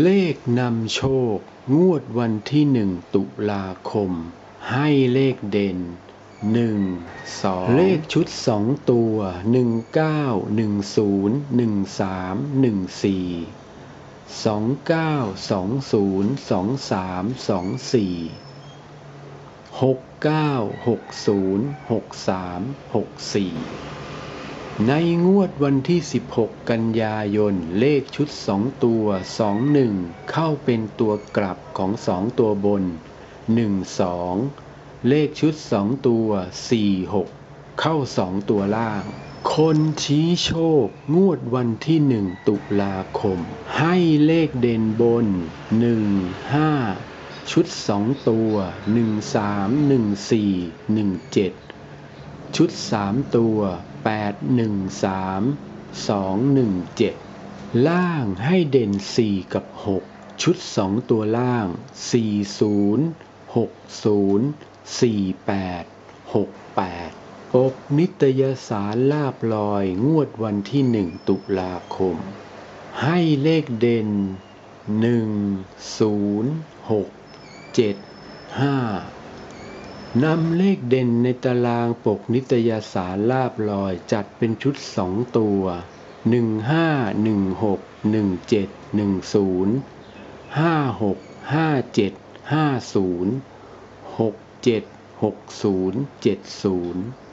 เลขนำโชค งวดวันที่หนึ่งตุลาคม ให้เลขเด่นหนึ่งสองเลขชุดสองตัวหนึ่งเก้าหนึ่งศูนย์หนึ่งสามหนึ่งสี่สองเก้าสองศูนย์สองสามสองสี่หกเก้าหกศูนย์หกสามหกสี่ ในงวดวันที่ 16 กันยายน เลขชุด 2 ตัว 21 เข้าเป็นตัวกลับของ 2 ตัวบน 12 เลขชุด 2 ตัว 46 เข้า 2 ตัวล่าง คนชี้โชค งวดวันที่ 1 ตุลาคม ให้เลขเด่นบน 1 5 ชุด 2 ตัว 1 3 1 4 1 7 ชุด 3 ตัว 8 1 3 2 1 7 ล่างให้เด่น 4 กับ 6 ชุด 2 ตัวล่าง 4 0 6 0 4 8 6 8ปกนิตยสารลาบลอยงวดวันที่ 1 ตุลาคม ให้เลขเด่น 1 0 6 7 5 นำเลขเด่นในตารางปกนิตยสารลาบลอยจัดเป็นชุดสองตัว 1516 1710 5657 50 6760 70